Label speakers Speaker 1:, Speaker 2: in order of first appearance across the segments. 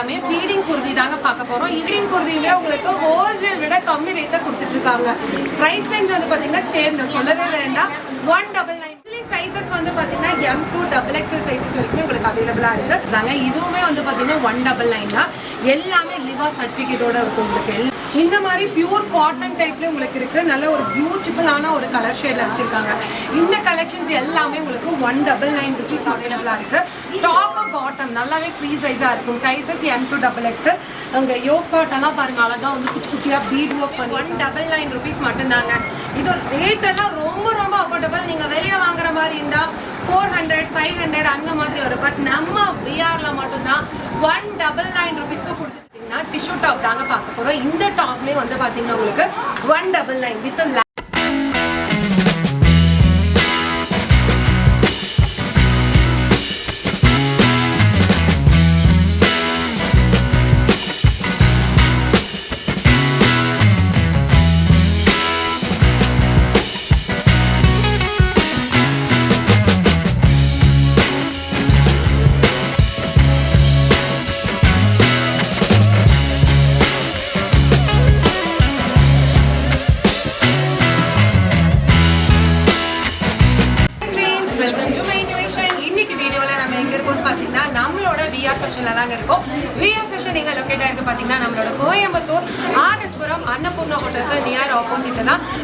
Speaker 1: எல்லாமே ஃபீடிங் குருதி தாங்க பார்க்க போறோம். ஃபீடிங் குருதியுமே உங்களுக்கு ஹோல்சேல் விட கம்மி ரேட்டில் கொடுத்துட்டு இருக்காங்க. பிரைஸ் ரேஞ்ச் வந்து பாத்தீங்கன்னா சேம் நான் சொல்லவே வேண்டாம். ஒன் டபுள் நைன் சைசஸ் வந்து பாத்தீங்கன்னா M to double XL sizes வரைக்கும் உங்களுக்கு அவைலபிளா இருக்கு. தாங்க இதுவுமே வந்து பார்த்தீங்கன்னா ஒன் டபுள் நைன் தான். எல்லாமே லிவா சர்டிஃபிகேட்டோட இருக்கும் உங்களுக்கு. இந்த மாதிரி பியூர் காட்டன் டைப்ல உங்களுக்கு இருக்கு நல்ல ஒரு பியூட்டிஃபுல்லான ஒரு கலர் ஷேட்ல வச்சிருக்காங்க. இந்த கலெக்ஷன்ஸ் எல்லாமே உங்களுக்கு ஒன் டபுள் நைன் ருபீஸ் அவைலபிளா இருக்கு. டாப் பாட்டம் நல்லாவே ஃப்ரீ சைஸா இருக்கும். Sizes M to double X அங்க யோக் பாட்டெல்லாம் பாருங்க அழகா வந்து குச்சி குச்சியா பீட் ஒர்க் பண்ணி ஒன் டபுள் நைன் ருபீஸ் மட்டும்தாங்க. இது ரேட் எல்லாம் ரொம்ப ரொம்ப அஃபோர்டபுள் நீங்க வெளியே வாங்குற மாதிரி இருந்தா ஃபோர் ஹண்ட்ரட் ஃபைவ் ஹண்ட்ரட் அந்த மாதிரி வரும். பட் நம்ம பிஆர்ல மட்டும்தான் ஒன் டபுள் நைன் ருபீஸ்க்கு கொடுத்துட்டீங்கன்னா டிஷ்யூ டாப் தாங்க பார்க்க போறோம். இந்த டாப்லேயும் வந்து பாத்தீங்கன்னா உங்களுக்கு ஒன் டபுள் நைன் வித்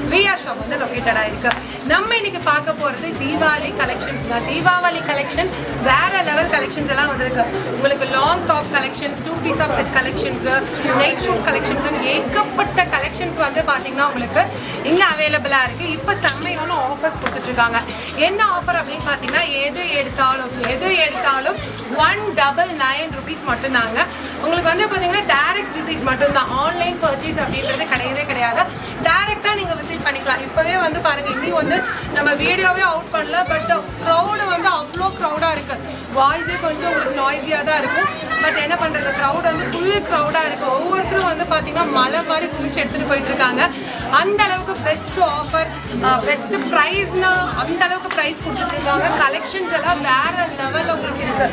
Speaker 1: ஆப்போசிட்ல விஆர் ஷாப் வந்து லொகேட்டட் ஆயிருக்கு நம்ம இன்னைக்கு பார்க்க போறது தீபாவளி கலெக்ஷன்ஸ் தான். தீபாவளி கலெக்ஷன் வேற லெவல் கலெக்ஷன்ஸ் எல்லாம் வந்திருக்கு. உங்களுக்கு long top collections two piece of set collections night suit collections ஏகப்பட்ட கலெக்ஷன்ஸ் வந்து பாத்தீங்கன்னா உங்களுக்கு இங்க அவைலபிளா இருக்கு. இப்போ செம்மையான ஆஃபர்ஸ் கொடுத்துட்டு இருக்காங்க என்ன ஆஃபர் அப்படின்னு பார்த்தீங்கன்னா எது எடுத்தாலும் எது எடுத்தாலும் ஒன் டபுள் நைன் ருபீஸ் மட்டும்தாங்க. உங்களுக்கு வந்து பார்த்தீங்கன்னா டைரக்ட் விசிட் மட்டும்தான். ஆன்லைன் பர்ச்சேஸ் அப்படின்றது கிடையவே கிடையாது. டைரெக்டாக நீங்கள் விசிட் பண்ணிக்கலாம். இப்போவே வந்து பாருங்க இன்னும் வந்து நம்ம வீடியோவே அவுட் பண்ணல பட் க்ரௌடு வந்து அவ்வளோ க்ரௌடாக இருக்கு. வாய்ஸே கொஞ்சம் உங்களுக்கு நாய்ஸியாக தான் இருக்கும். பட் என்ன பண்ணுறது க்ரௌட் வந்து ஃபுல் க்ரௌடாக இருக்குது ஒவ்வொருத்தரும் வந்து பார்த்திங்கன்னா மலை மாதிரி குமிச்சு எடுத்துகிட்டு போயிட்டு இருக்காங்க. அந்த அளவுக்கு பெஸ்ட் ஆஃபர் பெஸ்ட் ப்ரைஸ்னா அந்த அளவுக்கு ப்ரைஸ் கொடுத்துருக்காங்க கலெக்ஷன்ஸ் எல்லாம் வேற லெவலில் உங்களுக்கு இருக்கு.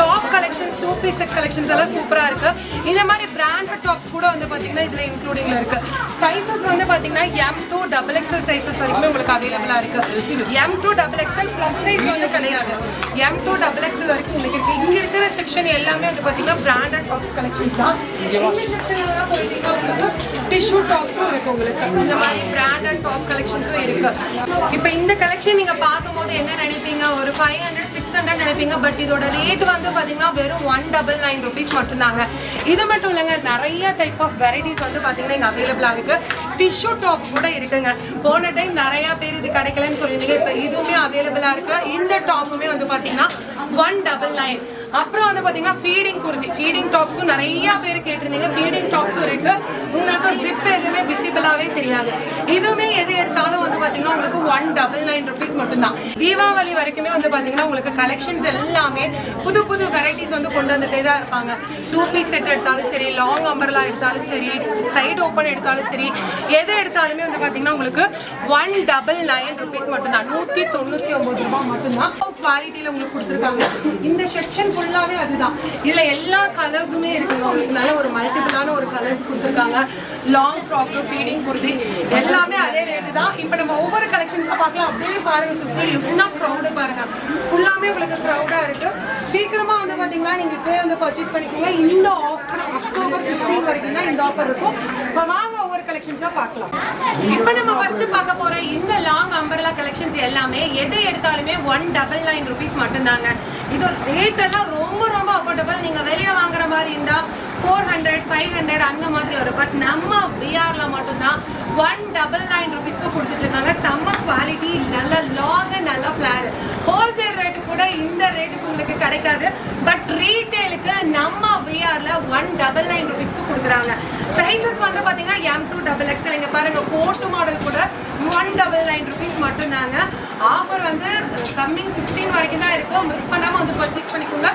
Speaker 1: Top collections two piece set collections எல்லாம் சூப்பராக இருக்கு. இந்த மாதிரி பிராண்டட் டாப்ஸ் கூட வந்து பார்த்தீங்கன்னா இதில் இன்க்ளூடிங்ல இருக்கு. சைஸஸ் வந்து பார்த்தீங்கன்னா M to double XL sizes வரைக்குமே உங்களுக்கு அவைலபிளாக இருக்கு. M to double XL plus size வந்து கிடையாது. எம் டூ டபுள் எக்ஸல் வரைக்கும் உங்களுக்கு இருக்கு. இங்க இருக்கிற செக்ஷன் எல்லாமே வந்து பார்த்தீங்கன்னா பிராண்டட் டாப்ஸ் கலெக்ஷன்ஸ் தான். இந்த செக்ஷன் எல்லாம் உங்களுக்கு டிஷ்யூ டாப்ஸும் இருக்கு உங்களுக்கு. இந்த மாதிரி பிராண்டட் டாப் கலெக்ஷன்ஸும் இருக்கு. இப்போ இந்த கலெக்ஷன் நீங்க பார்க்கும்போது என்ன நினைப்பீங்க? ஒரு ஃபைவ் ஹண்ட்ரட் சிக்ஸ் ஹண்ட்ரட் நினைப்பீங்க. பட் இதோட ரேட் வந்து பாத்தீங்கன்னா வெறும் ஒன் டபுள் நைன் ருபீஸ் மட்டும்தாங்க. இது மட்டும் இல்லைங்க நிறைய டைப் ஆஃப் வெரைட்டிஸ் வந்து பார்த்தீங்கன்னா இங்கே அவைலபிளாக இருக்குது டிஷ்யூ டாப் கூட இருக்குங்க. போன டைம் நிறைய பேர் இது கிடைக்கலன்னு சொல்லியிருந்தீங்க இப்போ இதுவுமே அவைலபிளாக இருக்கு. இந்த டாப்புமே வந்து பார்த்தீங்கன்னா ஒன் டபுள் நைன் அப்புறம் வந்து பார்த்தீங்கன்னா ஃபீடிங் குர்த்தி ஃபீடிங் டாப்ஸும் நிறைய பேர் கேட்டிருந்தீங்க. ஃபீடிங் டாப்ஸும் இருக்கு. உங்களுக்கு ஜிப் எதுவுமே விசிபிளாகவே தெரியாது. இதுவுமே எது எடுத்தாலும் வந்து பார்த்தீங்கன்னா உங்களுக்கு ஒன் டபுள் நைன் ருபீஸ் மட்டும்தான். தீபாவளி வரைக்குமே வந்து பார்த்தீங்கன்னா உங்களுக்கு கலெக்ஷன்ஸ் எல்லாமே புது புது வெரைட்டிஸ் வந்து கொண்டு வந்துட்டே தான் இருப்பாங்க. டூ பீஸ் செட்டு எடுத்தாலும் சரி லாங் அம்பர்லா எடுத்தாலும் சரி சைடு ஓப்பன் எடுத்தாலும் சரி எது எடுத்தாலுமே வந்து பார்த்தீங்கன்னா உங்களுக்கு ஒன் டபுள் நைன் ருபீஸ் மட்டும்தான். நூற்றி தொண்ணூற்றி ஒம்பது ரூபாய் மட்டும்தான். குவாலிட்டியில் உங்களுக்கு கொடுத்துருக்காங்க. இந்த செக்ஷன் ஃபுல்லாகவே அதுதான். இதில் எல்லா கலர்ஸுமே இருக்குங்க உங்களுக்கு நல்ல ஒரு மல்டிபிளான ஒரு கலர்ஸ் கொடுத்துருக்காங்க. லாங் ஃப்ராக்கு ஃபீடிங் குர்தி எல்லாமே அதே ரேட்டு தான். இப்போ நம்ம ஒவ்வொரு கலெக்ஷன்ஸாக பார்க்கலாம். அப்படியே பாருங்க சுற்றி எப்படின்னா க்ரௌடு பாருங்க. ஃபுல்லாமே உங்களுக்கு க்ரௌடாக இருக்குது சீக்கிரமாக வந்து பார்த்தீங்கன்னா நீங்கள் இப்போயே வந்து பர்ச்சேஸ் பண்ணிக்கோங்க. இந்த ஆஃபர் அக்டோபர் ஃபிஃப்டீன் வரைக்கும் தான் இந்த ஆஃபர் இருக்கும். இப்போ வாங்க ஒவ்வொரு கலெக்ஷன்ஸாக பார்க்கலாம். இப்போ நம்ம ஃபர்ஸ்ட் பார்க்க போற இந்த லாங் அம்பர்லா கலெக்ஷன்ஸ் எல்லாமே எதை எடுத்தாலுமே ஒன் டபுள் நைன் ருபீஸ் மட்டும்தாங்க. இது ரேட் எல்லாம் ரொம்ப ரொம்ப அஃபோர்டபுள் நீங்க வெளியே வாங்குற மாதிரி இருந்தால் ஃபோர் ஹண்ட்ரட் ஃபைவ் ஹண்ட்ரட் அந்த மாதிரி வரும். பட் நம்ம விஆர்ல மட்டும்தான் ஒன் டபுள் நைன் ருபீஸ்க்கு கொடுத்துட்டு இருக்காங்க. செம்ம குவாலிட்டி நல்ல லாங் நல்ல ஃபிளார் ஹோல்சேல் இந்த ரேட்டுக்கு உங்களுக்கு கிடைக்காது. பட் ரீட்டைலுக்கு நம்ம விஆர்ல ஒன் டபுள் நைன் ருபீஸ்க்கு கொடுக்குறாங்க. சைஸஸ் வந்து பார்த்தீங்கன்னா எம் டூ டபுள் எக்ஸ்எல் இல்லைங்க பாருங்க கோட்டு மாடல் கூட ஒன் டபுள் நைன் ருபீஸ் மட்டும்தாங்க. ஆஃபர் வந்து uh, கம்மிங் ஃபிஃப்டீன் வரைக்கும் தான் இருக்கும். மிஸ் பண்ணாமல் வந்து பர்ச்சேஸ் பண்ணிக்கோங்க.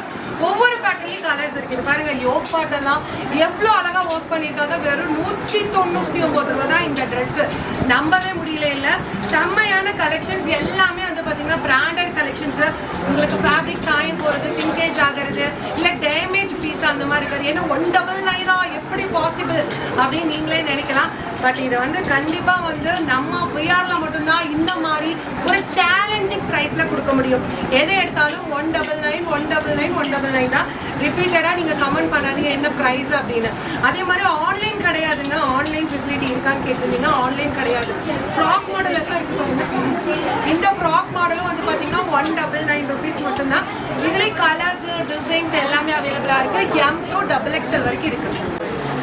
Speaker 1: ஒவ்வொரு பேட்டர்லையும் கலர்ஸ் இருக்குது பாருங்கள் பாருங்க யோக் பாட்டெல்லாம் எவ்வளோ அழகாக ஒர்க் பண்ணியிருக்காங்க. வெறும் நூற்றி தொண்ணூற்றி ஒம்பது ரூபா தான் ட்ரெஸ்ஸு நம்பவே முடியல இல்லை. செம்மையான கலெக்ஷன்ஸ் எல்லாமே வந்து பார்த்தீங்கன்னா பிராண்டட் கலெக்ஷன்ஸு உங்களுக்கு ஃபேப்ரிக் சாயம் போகிறது சிங்கேஜ் ஆகிறது இல்லை டேமேஜ் பீஸ் அந்த மாதிரி இருக்காது ஏன்னா ஒன் டபுள் நைனா எப்படி பாசிபிள் அப்படின்னு நீங்களே நினைக்கலாம். பட் இதை வந்து கண்டிப்பாக வந்து நம்ம விஆர்ல மட்டும்தான் இந்த மாதிரி ஒரு சேலஞ்சிங் ப்ரைஸில் கொடுக்க முடியும். எதை எடுத்தாலும் one double nine one double nine one double nine தான் ரிப்பீட்டடாக நீங்கள் கமெண்ட் பண்ணாதீங்க என்ன ப்ரைஸ் அப்படின்னு. அதே மாதிரி ஆன்லைன் கிடையாதுங்க. ஆன்லைன் ஃபெசிலிட்டி இருக்கான்னு கேட்டுருந்தீங்க. ஆன்லைன் கிடையாது. ஃப்ராக் மாடல் எல்லாம் இருக்குது இந்த ஃப்ராக் மாடலும் வந்து பார்த்தீங்கன்னா ஒன் டபுள் நைன் ருபீஸ் மட்டும்தான். இதுலேயும் கலர்ஸ் டிசைன்ஸ் எல்லாமே அவைலபிளாக இருக்குது எம் டூ டபுள் எக்ஸ்எல் வரைக்கும் இருக்குது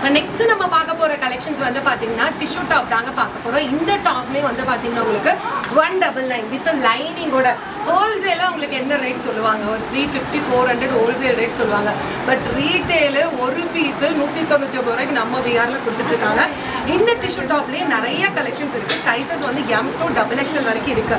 Speaker 1: இருக்கு நெக்ஸ்ட் நம்ம பார்க்க போற கலெக்ஷன்ஸ் வந்து பாத்தீங்கன்னா டிஷ்யூ டாப் தாங்க பார்க்க போறோம். இந்த டாப்லேயும் வந்து பாத்தீங்கன்னா உங்களுக்கு ஒன் டபுள் நைன் வித் லைனிங்கோட ஹோல்சேல உங்களுக்கு என்ன ரேட் சொல்லுவாங்க? ஒரு three fifty four hundred wholesale rate சொல்லுவாங்க. பட் ரீட்டெயிலு ஒரு பீஸ் நூற்றி தொண்ணூற்றி ஒம்பது ரூபாய்க்கு நம்ம விஆரில் கொடுத்துட்டு இருக்காங்க இந்த டிஷ்யூ டாப்லேயே நிறைய கலெக்ஷன்ஸ் இருக்கு. சைஸஸ் வந்து எம் டூ டபுள் எக்ஸ்எல் வரைக்கும் இருக்கு.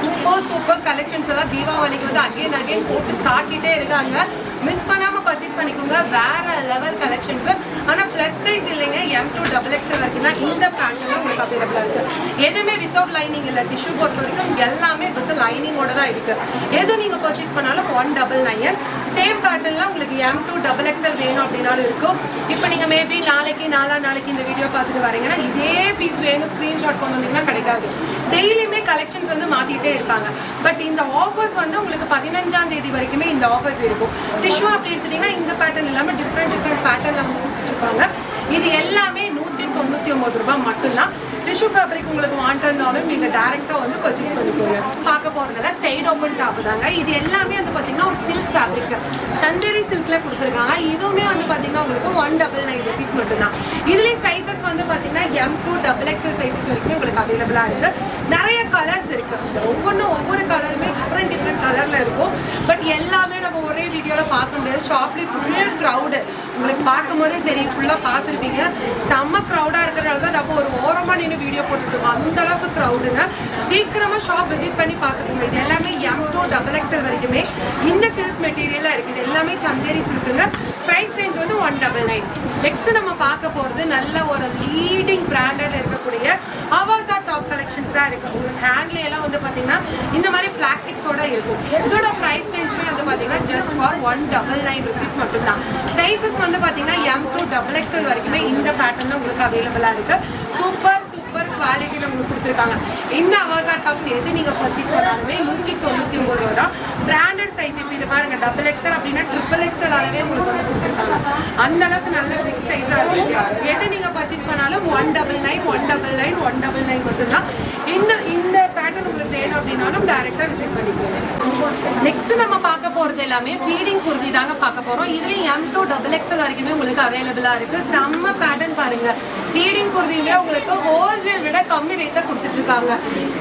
Speaker 1: சூப்பர் சூப்பர் கலெக்ஷன்ஸ் எல்லாம் தீபாவளிக்கு வந்து அகைன் அகைன் போட்டு தாக்கிட்டே இருக்காங்க. மிஸ் பண்ணாமல் பர்ச்சேஸ் பண்ணிக்கோங்க. வேற லெவல் கலெக்ஷன்ஸ் ஆனால் ப்ளஸ் சைஸ் இல்லைங்க. எம் டூ டபுள் எக்ஸ்எல் வரைக்கும் தான் இந்த பேட்டர்ல உங்களுக்கு அவைலபிளாக இருக்கு. எதுவுமே வித்தவுட் லைனிங் இல்லை. டிஷ்யூ பொறுத்த வரைக்கும் எல்லாமே வித் லைனிங்கோட தான் இருக்கு. எது நீங்கள் பர்ச்சேஸ் பண்ணாலும் ஒன் டபுள் நைன் சேம் பேட்டர்ல உங்களுக்கு எம் டூ டபுள் எக்ஸ்எல் வேணும் அப்படின்னாலும் இருக்கும். இப்போ நீங்கள் மேபி நாளைக்கு நாலா நாளைக்கு இந்த வீடியோ பார்த்துட்டு வரீங்கன்னா இதே பீஸ் வேணும். ஸ்க்ரீன்ஷாட் கொண்டு வந்தீங்கன்னா கிடைக்காது. டெய்லியுமே கலெக்ஷன்ஸ் வந்து மாத்திட்டே இருப்பாங்க பட் இந்த ஆஃபர்ஸ் வந்து உங்களுக்கு பதினஞ்சாம் தேதி வரைக்குமே இந்த ஆஃபர்ஸ் இருக்கும். டிஷ்யூ அப்படி எடுத்துட்டீங்கன்னா இந்த பேட்டர்ன் இல்லாமல் டிஃப்ரெண்ட் டிஃப்ரெண்ட் பேட்டர்ல வந்து கொடுத்துருப்பாங்க இது எல்லாமே நூற்றி தொண்ணூற்றி ஒம்பது ரூபாய் மட்டும்தான். டிஷ்யூ ஃபேப்ரிக் உங்களுக்கு வாண்டர்னாலும் நீங்கள் டேரெக்டாக வந்து பர்ச்சேஸ் பண்ணிக்கோங்க. பார்க்க போகிறதுல சைடு ஓப்பன் டாப் தாங்க. இது எல்லாமே வந்து பார்த்தீங்கன்னா ஒரு சில்க் ஃபேப்ரிக் சந்தேரி சில்க்ல கொடுத்துருக்காங்க. இதுவுமே வந்து பார்த்தீங்கன்னா உங்களுக்கு ஒன் டபுள் நைன் ருபீஸ் மட்டும்தான். இதுலேயே சைஸஸ் வந்து பார்த்தீங்கன்னா M to double XL sizes வரைக்குமே உங்களுக்கு அவைலபிளாக இருக்குது நிறைய கலர்ஸ் இருக்குது ஒவ்வொன்றும் ஒவ்வொரு கலருமே டிஃப்ரெண்ட் டிஃப்ரெண்ட் கலரில் இருக்கும். பட் எல்லாமே நம்ம ஒரே வீடியோவில் பார்க்க முடியாது. ஷாப்லேயே ஃபுல் க்ரௌடு உங்களுக்கு பார்க்கும் போதே தெரியும் ஃபுல்லாக பார்த்துருப்பீங்க. செம்ம க்ரௌடாக இருக்கிறனால தான் நம்ம ஒரு ஓரமாக நின்று வீடியோ போட்டுருக்கோம் அந்த அளவுக்கு க்ரௌடுங்க சீக்கிரமாக ஷாப் விசிட் பண்ணி பார்த்துக்கோங்க. இது எல்லாமே எம் டூ டபுள் எக்ஸல் வரைக்குமே இந்த சில்க் மெட்டீரியலாக இருக்குது. இது எல்லாமே சந்தேரி சில்க்குங்க ப்ரைஸ் ரேஞ்ச் வந்து ஒன் டபுள் நைன் நெக்ஸ்ட் நம்ம பார்க்க போகிறது நல்ல ஒரு லீடிங் பிராண்டட் இருக்கக்கூடிய அவாசா டாப் கலெக்ஷன்ஸ் தான் இருக்கு. உங்களுக்கு ஹேண்ட்ல எல்லாம் வந்து பார்த்தீங்கன்னா இந்த மாதிரி பிளாக்கெட்ஸோட இருக்கும். இதோட ப்ரைஸ் ரேஞ்சுமே வந்து பார்த்தீங்கன்னா just for one double nine rupees மட்டும்தான். சைஸஸ் வந்து பார்த்தீங்கன்னா எம் டூ டபுள் எக்ஸ்எல் வரைக்குமே இந்த பேட்டர்ல உங்களுக்கு அவைலபிளாக இருக்கு. சூப்பர் குவாலிட்டியில் உங்களுக்கு கொடுத்துருக்காங்க. இந்த அவர்ஸ் ஆர் கப்ஸ் எது நீங்கள் பர்ச்சேஸ் பண்ணாலுமே நூற்றி தொண்ணூற்றி ஒம்பது ரூபா தான். பிராண்டட் சைஸ் இப்போ பாருங்க டபுள் எக்ஸ்எல் அப்படின்னா ட்ரிபிள் எக்ஸ்எல் அளவே உங்களுக்கு வந்து கொடுத்துருக்காங்க. அந்த அளவுக்கு நல்ல பிக் சைஸாக இருக்கும் எது நீங்கள் பர்ச்சேஸ் பண்ணாலும் one double nine one double nine one double nine மட்டும்தான். இந்த இந்த பேட்டர்ன் உங்களுக்கு வேணும் அப்படின்னாலும் டேரெக்டாக விசிட் பண்ணிக்கோங்க. நெக்ஸ்ட் நம்ம பார்க்க போறது எல்லாமே ஃபீடிங் குர்தி தாங்க பார்க்க போறோம். இதுலயும் எம் டூ டபுள் எக்ஸ்எல் வரைக்குமே உங்களுக்கு அவைலபிளா இருக்கு. செம்ம பேட்டர்ன் பாருங்க. ஃபீடிங் குர்தியில உங்களுக்கு ஹோல்சேல் விட கம்மி ரேட்டை கொடுத்துட்டு இருக்காங்க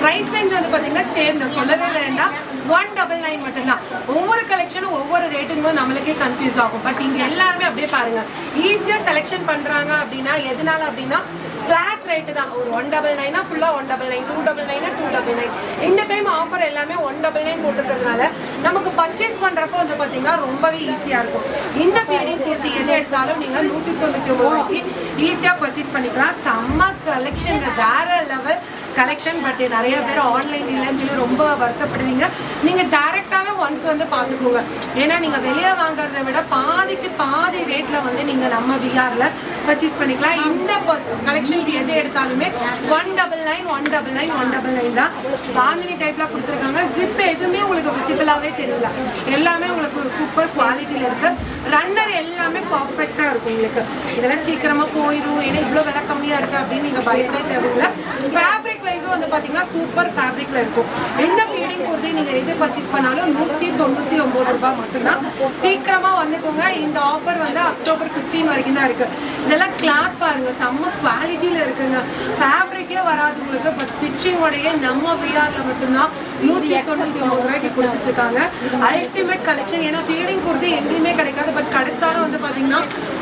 Speaker 1: பிரைஸ் ரேஞ்ச் வந்து பாத்தீங்கன்னா சேம் சொல்லவே வேண்டாம். ஒன் டபுள் நைன் மட்டும்தான். ஒவ்வொரு கலெக்ஷனும் ஒவ்வொரு ரேட்டுங்களும் நம்மளுக்கே கன்ஃபியூஸ் ஆகும். பட் இங்கே எல்லாருமே அப்படியே பாருங்க. ஈஸியாக செலெக்ஷன் பண்ணுறாங்க அப்படின்னா எதனால அப்படின்னா ஃபிளாட் ரேட்டு தான். ஒரு ஒன் டபுள் நைனா ஃபுல்லாக one double nine two double நைனா டூ டபுள் நைன் இந்த டைம் ஆஃபர் எல்லாமே ஒன் டபுள் நைன் போட்டுருக்கிறதுனால நமக்கு பர்ச்சேஸ் பண்ணுறப்போ வந்து பார்த்தீங்கன்னா ரொம்பவே ஈஸியாக இருக்கும். இந்த ஃபீடிங் குர்த்தி எது எடுத்தாலும் நீங்கள் நூற்றி தொண்ணூற்றி ஒம்பது ரூபாய்க்கு ஈஸியாக பர்ச்சேஸ் பண்ணிக்கலாம். செம்ம கலெக்ஷன் வேற லெவல் கலெக்ஷன் பட் நிறைய பேர் ஆன்லைன் இல்லைன்னு சொல்லி ரொம்ப வருத்தப்படுவீங்க. நீங்கள் டேரெக்டாகவே ஒன்ஸ் வந்து பார்த்துக்கோங்க. ஏன்னா நீங்கள் வெளியே வாங்குறத விட பாதிக்கு பாதி ரேட்டில் வந்து நீங்கள் நம்ம விஆரில் பர்ச்சேஸ் பண்ணிக்கலாம். இந்த கலெக்ஷன்ஸ் எது எடுத்தாலுமே one double nine one double nine one double nine தான் பாந்தினி டைப்பில் கொடுத்துருக்காங்க. ஜிப் எதுவுமே உங்களுக்கு விசிபிளாகவே தெரியல. எல்லாமே உங்களுக்கு சூப்பர் குவாலிட்டியில் இருக்கு. ரன்னர் எல்லாமே பர்ஃபெக்டாக இருக்கும் உங்களுக்கு. இதெல்லாம் சீக்கிரமாக போயிடும் ஏன்னா இவ்வளோ விலை கம்மியாக இருக்குது அப்படின்னு நீங்கள் பயப்படவே தேவையில்லை. ஃபேப்ரிக் வைஸும் வந்து பார்த்தீங்கன்னா சூப்பர் ஃபேப்ரிக்ல இருக்கும். எந்த ஃபீடிங் குர்த்தி நீங்கள் எது பர்ச்சேஸ் பண்ணாலும் நூற்றி தொண்ணூற்றி ஒம்பது ரூபாய் மட்டும்தான். சீக்கிரமாக வந்துக்கோங்க. இந்த ஆஃபர் வந்து அக்டோபர் 15 வரைக்கும் தான் இருக்கு. இதெல்லாம் கிளாத் பாருங்க. செம்ம குவாலிட்டியில் இருக்குங்க. ஃபேப்ரிக்கே வராது உங்களுக்கு. பட் ஸ்டிச்சிங்கோடைய நம்ம விஆர்ல மட்டும்தான் நூற்றி தொண்ணூற்றி ஒம்பது ரூபாய்க்கு கொடுத்துட்டு இருக்காங்க அல்டிமேட் கலெக்ஷன் ஏன்னா ஃபீடிங் குர்த்தி எங்கேயுமே கிடைக்காது. பட் கிடைச்சாலும் வந்து பார்த்தீங்கன்னா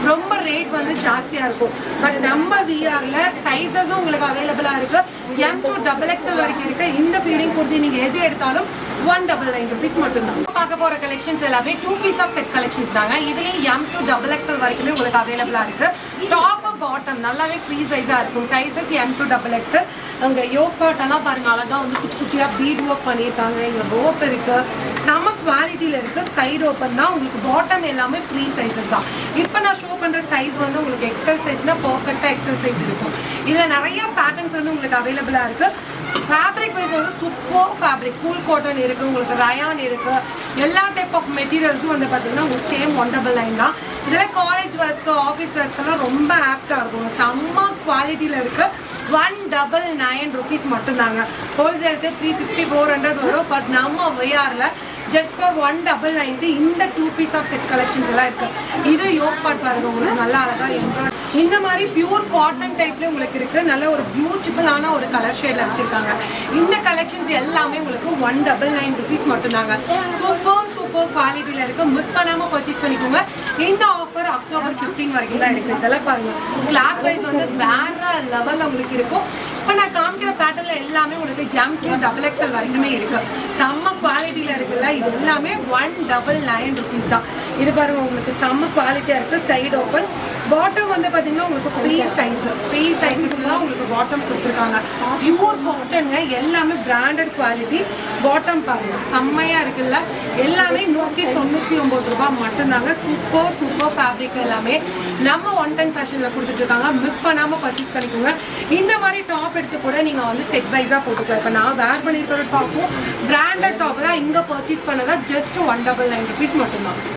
Speaker 1: ரொம்ப ரேட் வந்து ஜாஸ்தியாக இருக்கும். பட் நம்ம விஆர்ல சைஸஸும் உங்களுக்கு அவைலபிளாக இருக்கு. எம் டூ டபுள் எக்ஸ்எல் வரைக்கும் இருக்கு இந்த ஃபீடிங் குர்த்தி நீங்கள் எது எடுத்தாலும் ஒன் டபுள் நைன் ருபீஸ் மட்டும்தான். பார்க்க போகிற கலெக்ஷன்ஸ் எல்லாமே two piece of set collections தாங்க. இதுலேயும் எம் டு டபுள் எக்ஸ்எல் வரைக்குமே உங்களுக்கு அவைலபிளாக இருக்குது டாப் பாட்டம் நல்லாவே ஃப்ரீ சைஸாக இருக்கும். Sizes M to double XL அங்கே யோக் பாட்டெல்லாம் பாருங்க அழகாக வந்து குச்சி குச்சியாக பீட் ஒர்க் பண்ணியிருக்காங்க. இங்கே ரோப் இருக்குது செம குவாலிட்டியில் இருக்குது சைடு ஓப்பன் தான். உங்களுக்கு பாட்டம் எல்லாமே ஃப்ரீ சைஸஸ் தான். இப்போ நான் ஷோ பண்ணுற சைஸ் வந்து உங்களுக்கு எக்ஸல் சைஸ்னால் பர்ஃபெக்டாக எக்ஸல் சைஸ் இருக்கும். இதில் நிறைய பேட்டர்ன்ஸ் வந்து உங்களுக்கு அவைலபிளாக இருக்குது ஃபேப்ரிக் வைஸ் வந்து சூப்பர் ஃபேப்ரிக் கூல் காட்டன் இருக்கு உங்களுக்கு ரயான் இருக்கு. எல்லா டைப் ஆஃப் மெட்டீரியல்ஸும் வந்து பார்த்தீங்கன்னா உங்களுக்கு சேம் ஒன் டபுள் லைன் தான். இதில் காலேஜ் வேர்ஸ்க்கு ஆஃபீஸ் வேர்ஸ்க்கெல்லாம் ரொம்ப ஆப்டாக இருக்கும். செம்ம குவாலிட்டியில் இருக்குது ஒன் டபுள் நைன் ருபீஸ் மட்டும்தாங்க. ஹோல்சேலுக்கு த்ரீ ஃபிஃப்டி ஃபோர் ஹண்ட்ரட் வரும். பட் நம்ம ஒய்ஆரில் ஜஸ்ட் ஃபார் ஒன் டபுள் நைன்க்கு இந்த two piece of set collections எல்லாம் இருக்குது இது யோக் பாட் பாருங்க உங்களுக்கு நல்லா அழகாக எம்ப்ராய்ட் இந்த மாதிரி பியூர் காட்டன் டைப்ல உங்களுக்கு இருக்கு. நல்ல ஒரு பியூட்டிஃபுல்லான ஒரு கலர் ஷேட்ல வச்சிருக்காங்க. இந்த கலெக்ஷன்ஸ் எல்லாமே உங்களுக்கு ஒன் டபுள் நைன் ருபீஸ் மட்டும்தாங்க. சூப்பர் சூப்பர் குவாலிட்டியில இருக்கு. மிஸ் பண்ணாம பர்ச்சேஸ் பண்ணிக்கோங்க. இந்த ஆஃபர் அக்டோபர் 15 வரைக்கும் தான் இருக்கு. இதெல்லாம் பாருங்க. கிளாத் வைஸ் வந்து வேற லெவல்ல உங்களுக்கு இருக்கும். இப்போ நான் காமிக்கிற பேட்டர்ல எல்லாமே உங்களுக்கு எம் டூ டபுள் எக்ஸ்எல் வரைக்குமே இருக்கு. செம்ம குவாலிட்டியில இருக்குல்ல. இது எல்லாமே ஒன் டபுள் நைன் ருபீஸ் தான். இது பாருங்க உங்களுக்கு செம்ம குவாலிட்டியா இருக்கு. சைடு ஓப்பன் பாட்டம் வந்து பார்த்தீங்கன்னா உங்களுக்கு ஃப்ரீ சைஸ் ஃப்ரீ சைஸஸ்லாம் உங்களுக்கு பாட்டம் கொடுத்துருக்காங்க. பியூர் காட்டனுங்க எல்லாமே பிராண்டட் குவாலிட்டி பாட்டம் பாருங்க. செம்மையாக இருக்குல்ல? எல்லாமே நூற்றி தொண்ணூற்றி ஒம்பது ரூபாய் மட்டும்தாங்க. சூப்பர் சூப்பர் ஃபேப்ரிக் எல்லாமே நம்ம ஒன் டைம் ஃபேஷனில் கொடுத்துட்ருக்காங்க. மிஸ் பண்ணாமல் பர்ச்சேஸ் பண்ணிக்கோங்க. இந்த மாதிரி டாப் எடுத்து கூட நீங்கள் வந்து செட் வைஸாக போட்டுக்கலாம். இப்போ நான் வேர் பண்ணியிருக்கிற டாப்பும் பிராண்டட் டாப் தான். இங்கே பர்ச்சேஸ் பண்ணதான் just one double nine rupees மட்டும்தான்.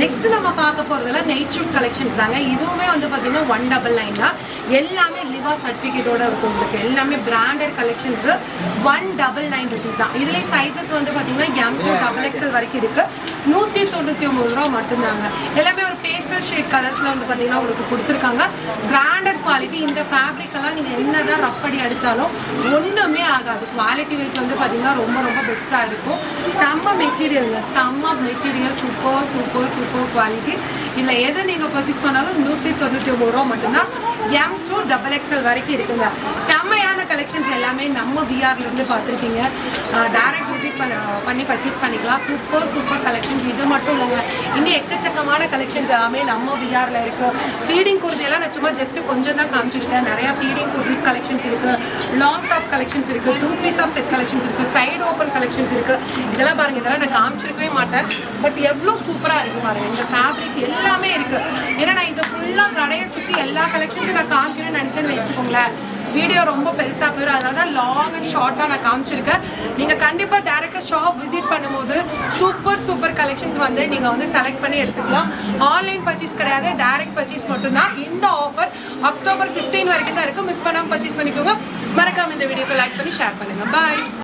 Speaker 1: நெக்ஸ்ட் நம்ம பார்க்க போகிறதெல்லாம் நைட் ஷூட் கலெக்ஷன்ஸ் தாங்க. இதுவுமே வந்து பார்த்தீங்கன்னா ஒன் டபுள் நைன் தான். எல்லாமே லிவா சர்டிஃபிகேட்டோட இருக்கும் உங்களுக்கு. எல்லாமே branded collections one double nine rupees தான். இதுலேயே சைஸஸ் வந்து பார்த்தீங்கன்னா எம் டூ டபுள் எக்ஸ்எல் வரைக்கும் இருக்கு. நூற்றி தொண்ணூற்றி ஒம்பது ரூபா மட்டும்தாங்க. எல்லாமே ஒரு பேஸ்டல் ஷேட் கலர்ஸில் வந்து பார்த்தீங்கன்னா உங்களுக்கு கொடுத்துருக்காங்க. பிராண்டட் குவாலிட்டி இந்த ஃபேப்ரிக் எல்லாம் நீங்கள் என்னதான் ரஃப் அடி அடித்தாலும் ஒன்றுமே ஆகாது. குவாலிட்டி வைஸ் வந்து பார்த்தீங்கன்னா ரொம்ப ரொம்ப பெஸ்ட்டாக இருக்கும். செம்ம மெட்டீரியலுங்க செம்ம material super super super quality இதில் எது நீங்கள் பர்ச்சேஸ் பண்ணாலும் நூற்றி தொண்ணூற்றி ஒம்பது ரூபா மட்டும்தான் எம் டூ டபுள் எக்ஸ்எல் வரைக்கும் இருக்குங்க. செம்மையான கலெக்ஷன்ஸ் எல்லாமே நம்ம விஆர்லேருந்து பார்த்துருக்கீங்க. டைரக்ட் விசிட் பண்ண பண்ணி பர்ச்சேஸ் பண்ணிக்கலாம். சூப்பர் சூப்பர் கலெக்ஷன்ஸ் இது மட்டும் இல்லைங்க. இன்னும் எக்கச்சக்கமான கலெக்ஷன்ஸ் எல்லாமே நம்ம விஆரில் இருக்குது ஃபீடிங் குர்த்தியெல்லாம் நான் சும்மா ஜஸ்ட் கொஞ்சம் தான் காமிச்சிருக்கேன் நிறையா ஃபீடிங் குர்த்திஸ் கலெக்ஷன்ஸ் இருக்குது லாங் டாப் கலெக்ஷன்ஸ் இருக்குது two piece of set collections இருக்குது சைடு ஓப்பன் கலெக்ஷன்ஸ் இருக்குது இதெல்லாம் பாருங்கள் இதெல்லாம் நான் காமிச்சிருக்கவே மாட்டேன். பட் எவ்வளோ சூப்பராக இருக்குது பாருங்கள் இந்த ஃபேப்ரிக் எல்லாமே இருக்குது ஏன்னா நான் இதை ஃபுல்லாக கடையை சுற்றி எல்லா கலெக்ஷன்ஸும் நான் காமிக்கணும்னு நினச்சேன்னு வச்சுக்கோங்களேன். வீடியோ ரொம்ப பெருசாக போயிடும் அதனால தான் லாங் அண்ட் ஷார்ட்டாக நான் காமிச்சிருக்கேன். நீங்கள் கண்டிப்பாக டேரெக்டாக ஷாப் விசிட் பண்ணும்போது சூப்பர் சூப்பர் கலெக்ஷன்ஸ் வந்து நீங்கள் வந்து செலக்ட் பண்ணி எடுத்துக்கலாம். ஆன்லைன் பர்ச்சேஸ் கிடையாது டேரக்ட் பர்ச்சேஸ் மட்டும்தான். இந்த ஆஃபர் அக்டோபர் 15 வரைக்கும் தான் இருக்குது மிஸ் பண்ணாமல் பர்ச்சேஸ் பண்ணிக்கோங்க. மறக்காம இந்த வீடியோக்கு லைக் பண்ணி ஷேர் பண்ணுங்கள் பாய்